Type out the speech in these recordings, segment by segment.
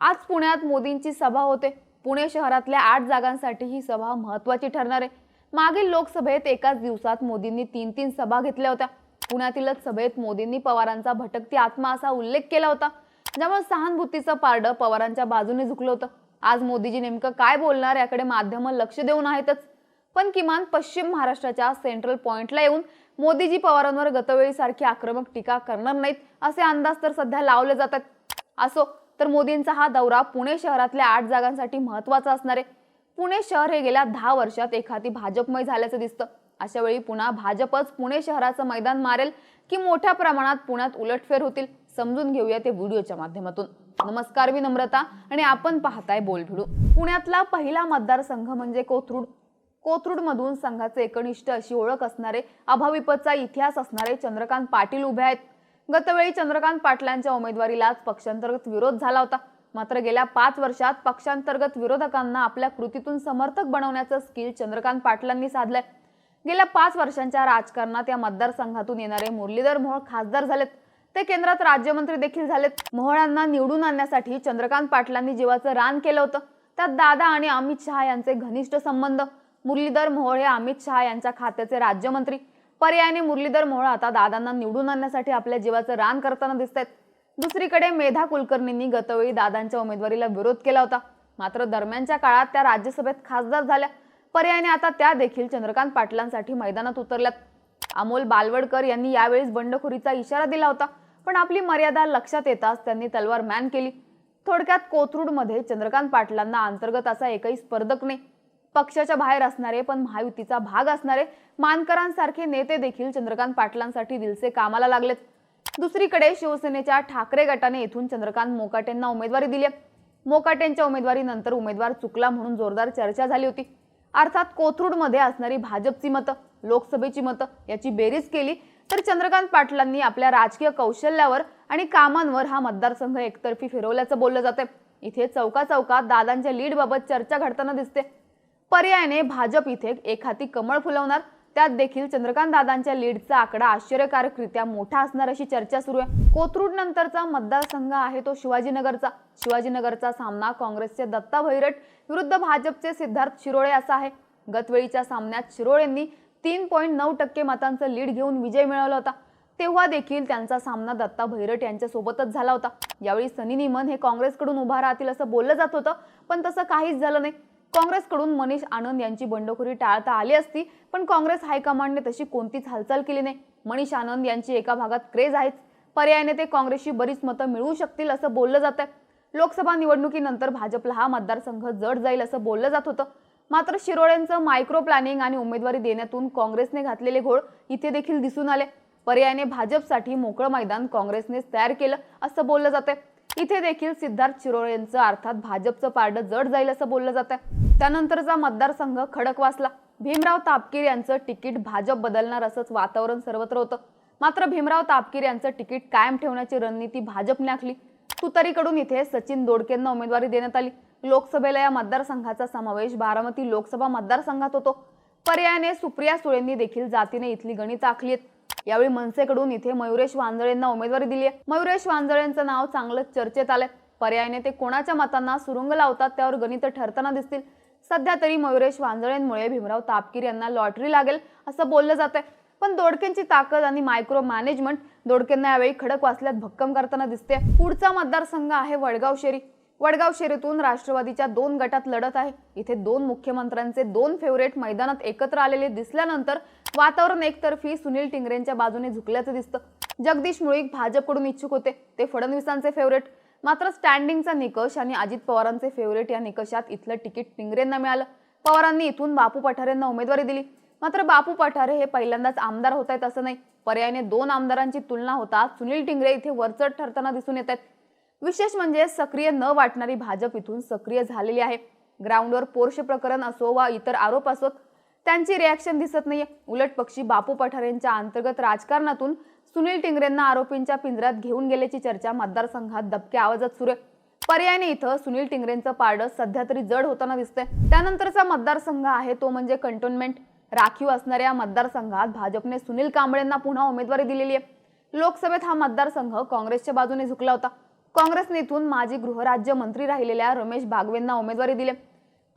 आज पुण्यात मोदींची सभा होते. पुणे शहरातल्या आठ जागांसाठी ही सभा महत्वाची ठरणार आहे. मागील लोकसभेत एकाच दिवसात मोदींनी तीन तीन सभा घेतल्या होत्या. पुण्यातीलच सभेत मोदींनी पवारांचा भटकती आत्मा असा उल्लेख केला होता. ज्यामुळे सहानुभूतीचं पारडं पवारांच्या बाजूने झुकलं होतं. आज मोदीजी नेमकं काय बोलणार याकडे माध्यमं लक्ष देऊन आहेतच. पण किमान पश्चिम महाराष्ट्राच्या सेंट्रल पॉइंटला येऊन मोदीजी पवारांवर गतवेळीसारखी आक्रमक टीका करणार नाहीत असे अंदाज तर सध्या लावले जातात. असो तर मोदींचा हा दौरा पुणे शहरातल्या आठ जागांसाठी महत्त्वाचा असणार आहे. पुणे शहर हे गेल्या दहा वर्षात एखादी भाजपमय झाल्याचं दिसतं. अशा वेळी पुन्हा भाजपच पुणे शहराचं मैदान मारेल की मोठ्या प्रमाणात पुण्यात उलटफेर होतील समजून घेऊया ते व्हिडिओच्या माध्यमातून. नमस्कार मी नम्रता आणि आपण पाहताय बोलभिडू. पुण्यातला पहिला मतदारसंघ म्हणजे कोथरूड. कोथरूडमधून संघाचे एकनिष्ठ अशी ओळख असणारे अभाविपचा इतिहास असणारे चंद्रकांत पाटील उभे आहेत. गतवेळी चंद्रकांत पाटलांच्या उमेदवारीलाच पक्षांतर्गत विरोध झाला होता. मात्र गेल्या पाच वर्षात पक्षांतर्गत विरोधकांना आपल्या कृतीतून समर्थक बनवण्याचं स्किल चंद्रकांत पाटलांनी साधलंय. गेल्या पाच वर्षांच्या राजकारणात या मतदारसंघातून येणारे मुरलीधर मोहोळ खासदार झालेत. ते केंद्रात राज्यमंत्री देखील झालेत. मोहोळांना निवडून आणण्यासाठी चंद्रकांत पाटलांनी जीवाचं रान केलं होतं. त्यात दादा आणि अमित शहा यांचे घनिष्ठ संबंध. मुरलीधर मोहोळ हे अमित शहा यांच्या खात्याचे राज्यमंत्री. पर्यायाने मुरलीधर मोहोळ आता दादांना निवडून आणण्यासाठी आपल्या जीवाचं रान करताना दिसत आहेत दुसरीकडे मेधा कुलकर्णींनी गतवेळी दादांच्या उमेदवारीला विरोध केला होता. मात्र दरम्यानच्या काळात त्या राज्यसभेत खासदार झाल्या. पर्यायाने आता त्या देखील चंद्रकांत पाटलांसाठी मैदानात उतरल्यात. अमोल बालवडकर यांनी यावेळीस बंडखोरीचा इशारा दिला होता. पण आपली मर्यादा लक्षात येताच त्यांनी तलवार मॅन केली. थोडक्यात कोथरूडमध्ये चंद्रकांत पाटलांना अंतर्गत असा एकही स्पर्धक नाही. पक्षाच्या बाहेर असणारे पण महायुतीचा भाग असणारे मानकरांसारखे नेते देखील चंद्रकांत पाटलांसाठी दिलसे कामाला लागलेत. दुसरीकडे शिवसेनेच्या ठाकरे गटाने येथून चंद्रकांत मोकाटेंना उमेदवारी दिली मोकाटेंच्या उमेदवारीनंतर उमेदवार चुकला म्हणून जोरदार चर्चा झाली होती. अर्थात कोथरूडमध्ये असणारी भाजपची मतं लोकसभेची मतं याची बेरीज केली तर चंद्रकांत पाटलांनी आपल्या राजकीय कौशल्यावर आणि कामांवर हा मतदारसंघ एकतर्फी फिरवल्याचं बोललं जाते इथे चौका चौकात दादांच्या लीडबाबत चर्चा घडताना दिसते. पर्यायाने भाजप इथे एक हाती कमळ फुलवणार. त्यात देखील चंद्रकांत दादांच्या लीडचा आकडा आश्चर्यकारकरित्या मोठा असणार अशी चर्चा सुरू आहे. कोथरूड नंतरचा मतदारसंघ आहे तो शिवाजीनगरचा. शिवाजीनगरचा सामना काँग्रेसचे दत्ता भैरट विरुद्ध भाजपचे सिद्धार्थ शिरोळे असा आहे. गतवेळीच्या सामन्यात शिरोळेंनी तीन पॉईंट नऊ टक्के मतांचं लीड घेऊन विजय मिळवला होता. तेव्हा देखील त्यांचा सामना दत्ता भैरट यांच्यासोबतच झाला होता. यावेळी सनी निमन हे काँग्रेसकडून उभा राहतील असं बोललं जात होतं पण तसं काहीच झालं नाही. काँग्रेसकडून मनीष आनंद यांची बंडखोरी टाळता आली असती पण काँग्रेस हायकमांडने तशी कोणतीच हालचाल केली नाही. मनीष आनंद यांची एका भागात क्रेज आहेच पर्यायाने ते काँग्रेसची बरीच मतं मिळवू शकतील असं बोललं जात आहे लोकसभा निवडणुकीनंतर भाजपला हा मतदारसंघ जड जाईल असं बोललं जात होतं. मात्र शिरोळेंचं मायक्रो प्लॅनिंग आणि उमेदवारी देण्यातून काँग्रेसने घातलेले घोळ इथे देखील दिसून आले. पर्यायाने भाजपसाठी मोकळं मैदान काँग्रेसनेच तयार केलं असं बोललं जातं इथे देखील सिद्धार्थ शिरोळे यांचं अर्थात भाजपचं पारडं जड जाईल असं बोललं जात आहे त्यानंतरचा मतदारसंघ खडकवासला भीमराव तापकीर यांचं तिकीट भाजप बदलणार असंच वातावरण सर्वत्र होतं. मात्र भीमराव तापकीर यांचं तिकीट कायम ठेवण्याची रणनीती भाजपने आखली. तुतारीकडून इथे सचिन दोडकेंना उमेदवारी देण्यात आली. लोकसभेला या मतदारसंघाचा समावेश बारामती लोकसभा मतदारसंघात होतो. पर्यायाने सुप्रिया सुळेंनी देखील जातीने इथली गणित आखली आहेत. यावेळी मनसेकडून इथे मयुरेश वांजळेंना उमेदवारी दिली आहे. मयुरेश वांजळेंचं नाव चांगलंच चर्चेत आलंय. पर्यायाने ते कोणाच्या मतांना सुरुंग लावतात त्यावर गणित ठरताना दिसतील. सध्या तरी मयुरेश वांजळेंमुळे भीमराव तापकीर यांना लॉटरी लागेल असं बोललं जात आहे पण दोडकेंची ताकद आणि मायक्रो मॅनेजमेंट दोडकेंना यावेळी खडक वाचल्यात भक्कम करताना दिसते पुढचा मतदारसंघ आहे वडगाव शेरी. वडगाव शेरीतून राष्ट्रवादीच्या दोन गटात लढत आहे. इथे दोन मुख्यमंत्र्यांचे दोन फेवरेट मैदानात एकत्र आलेले दिसल्यानंतर वातावरण एकतर्फी सुनील टिंगरेंच्या बाजूने झुकल्याचं दिसतं. जगदीश मुळीक भाजपकडून इच्छुक होते. ते फडणवीसांचे फेवरेट मात्र स्टँडिंगचा निकष आणि अजित पवारांचे फेवरेट या निकषात इथलं तिकीट टिंगरेंना मिळालं. पवारांनी इथून बापू पठारेंना उमेदवारी दिली. मात्र बापू पठारे हे पहिल्यांदाच आमदार होत आहेत असं नाही. पर्यायाने दोन आमदारांची तुलना होता सुनील टिंगरे इथे वरचढ ठरताना दिसून येत आहेत. विशेष म्हणजे सक्रिय न वाटणारी भाजप इथून सक्रिय झालेली आहे. ग्राउंडवर पोर्श प्रकरण असो वा इतर आरोप असोत त्यांची रिॲक्शन दिसत नाहीये. उलट पक्षी बापू पठारेंच्या अंतर्गत राजकारणातून सुनील टिंगरेंना आरोपींच्या पिंजऱ्यात घेऊन गेल्याची चर्चा मतदारसंघात दबक्या आवाजात सुरू आहे. पर्यायाने इथं सुनील टिंगरेंचं पारडं सध्या तरी जड होताना दिसतंय. त्यानंतरचा मतदारसंघ आहे तो म्हणजे कंटोनमेंट. राखीव असणाऱ्या मतदारसंघात भाजपने सुनील कांबळेंना पुन्हा उमेदवारी दिलेली आहे. लोकसभेत हा मतदारसंघ काँग्रेसच्या बाजूने झुकला होता. काँग्रेसने इथून माजी गृहराज्यमंत्री राहिलेल्या रमेश बागवेंना उमेदवारी दिली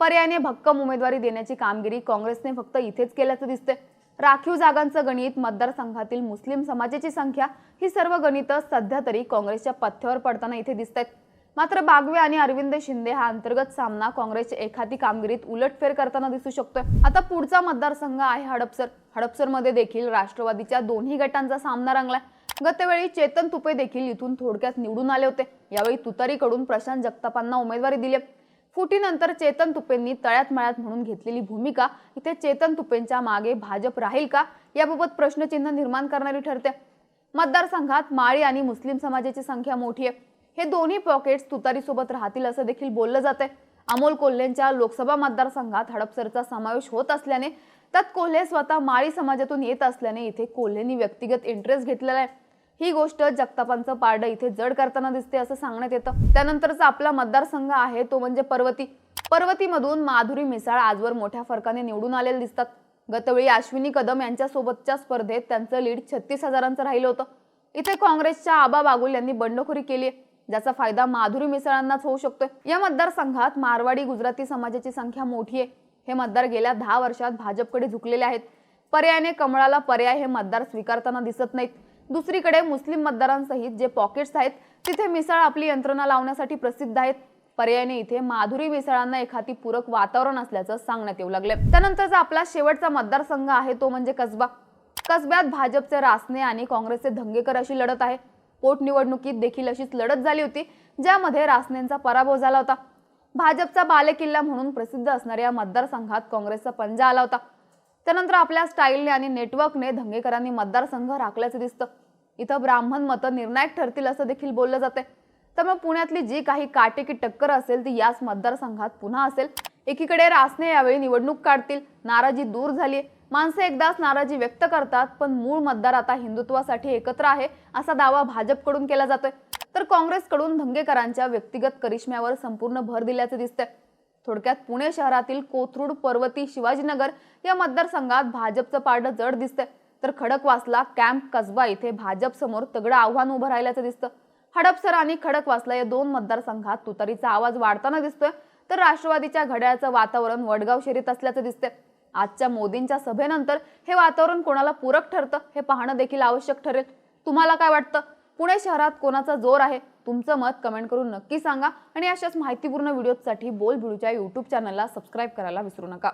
पर्यायाने भक्कम उमेदवारी देण्याची कामगिरी काँग्रेसने फक्त इथेच केल्याचं दिसते राखीव जागांचं गणित मतदारसंघातील मुस्लिम समाजाची संख्या ही सर्व गणितं सध्या तरी काँग्रेसच्या पथ्यावर पडताना इथे दिसत आहेत मात्र बागवे आणि अरविंद शिंदे हा अंतर्गत सामना काँग्रेसच्या एखादी कामगिरीत उलटफेर करताना दिसू शकतोय. आता पुढचा मतदारसंघ आहे हडपसर. हडपसरमध्ये देखील राष्ट्रवादीच्या दोन्ही गटांचा सामना रंगलाय. गतवेळी चेतन तुपे देखील इथून थोडक्यात निवडून आले होते. यावेळी तुतारीकडून प्रशांत जगतापांना उमेदवारी दिली. फुटीनंतर चेतन तुपेंनी तळ्यात मळ्यात म्हणून घेतलेली भूमिका इथे चेतन तुपेंच्या मागे भाजप राहील का? याबाबत प्रश्नचिन्ह निर्माण करणारी ठरते. मतदारसंघात माळी आणि मुस्लिम समाजाची संख्या मोठी आहे. हे दोन्ही पॉकेट्स तुतारीसोबत राहतील असं देखील बोललं जातंय. अमोल कोल्हेंच्या लोकसभा मतदारसंघात हडपसरचा समावेश होत असल्याने त्यात कोल्हे स्वतः माळी समाजातून येत असल्याने इथे कोल्हेंनी व्यक्तिगत इंटरेस्ट घेतलेला आहे. ही गोष्ट जगतापांचं पारडं इथे जड करताना दिसते असं सांगण्यात येतं. त्यानंतरचा आपला मतदारसंघ आहे तो म्हणजे पर्वती. पर्वतीमधून माधुरी मिसाळ आजवर मोठ्या फरकाने निवडून आलेले दिसतात. गतवेळी अश्विनी कदम यांच्यासोबतच्या स्पर्धेत त्यांचं लीड छत्तीस हजारांचं राहिलं होतं. इथे काँग्रेसच्या आबा बागुल यांनी बंडखोरी केली आहे ज्याचा फायदा माधुरी मिसळांनाच होऊ शकतोय. या मतदारसंघात मारवाडी गुजराती समाजाची संख्या मोठी आहे. हे मतदार गेल्या दहा वर्षात भाजपकडे झुकलेले आहेत. पर्यायाने कमळाला पर्याय हे मतदार स्वीकारताना दिसत नाहीत. दुसरीकडे मुस्लिम मतदारांसहित जे पॉकेट्स आहेत तिथे मिसळ आपली यंत्रणा लावण्यासाठी प्रसिद्ध आहेत. पर्यायाने इथे माधुरी मिसळांना एखादी पूरक वातावरण असल्याचं सांगण्यात येऊ लागले त्यानंतरचा आपला शेवटचा मतदारसंघ आहे तो म्हणजे कसबा. कसब्यात भाजपचे रासने आणि काँग्रेसचे धंगेकर अशी लढत आहे. पोटनिवडणुकीत देखील अशीच लढत झाली होती ज्यामध्ये रासनेंचा पराभव झाला होता. भाजपचा बालेकिल्ला म्हणून प्रसिद्ध असणाऱ्या मतदारसंघात काँग्रेसचा पंजा आला होता. त्यानंतर आपल्या स्टाईलने आणि नेटवर्कने धंगेकरांनी मतदारसंघ राखल्याचं दिसतं. इथं ब्राह्मण मतं निर्णायक ठरतील असं देखील बोललं जाते त्यामुळे पुण्यातली जी काही काटेकी टक्कर असेल ती याच मतदारसंघात पुन्हा असेल. एकीकडे रासने यावेळी निवडणूक काढतील नाराजी दूर झाली माणसं एकदाच नाराजी व्यक्त करतात पण मूळ मतदार आता हिंदुत्वासाठी एकत्र आहे असा दावा भाजपकडून केला जातोय. तर काँग्रेसकडून धंगेकरांच्या व्यक्तिगत करिश्म्यावर संपूर्ण भर दिल्याचं दिसतंय. थोडक्यात पुणे शहरातील कोथरूड पर्वती शिवाजीनगर या मतदारसंघात भाजपचं पारडं जड दिसतंय. तर खडकवासला कॅम्प कसबा इथे भाजप समोर तगडं आव्हान उभं राहिल्याचं दिसतं. हडपसर आणि खडकवासला या दोन मतदारसंघात तुतारीचा आवाज वाढताना दिसतोय. तर राष्ट्रवादीच्या घड्याळचं वातावरण वडगाव शहरीत असल्याचं दिसतंय. आजच्या मोदींच्या सभेनंतर हे वातावरण कोणाला पूरक ठरतं हे पाहणं देखील आवश्यक ठरेल. तुम्हाला काय वाटतं? पुणे शहरात कोणाचा जोर आहे? तुमचं मत कमेंट करून नक्की सांगा आणि अशाच माहितीपूर्ण व्हिडिओसाठी बोल भिडूच्या यूट्यूब चॅनलला सबस्क्राईब करायला विसरू नका.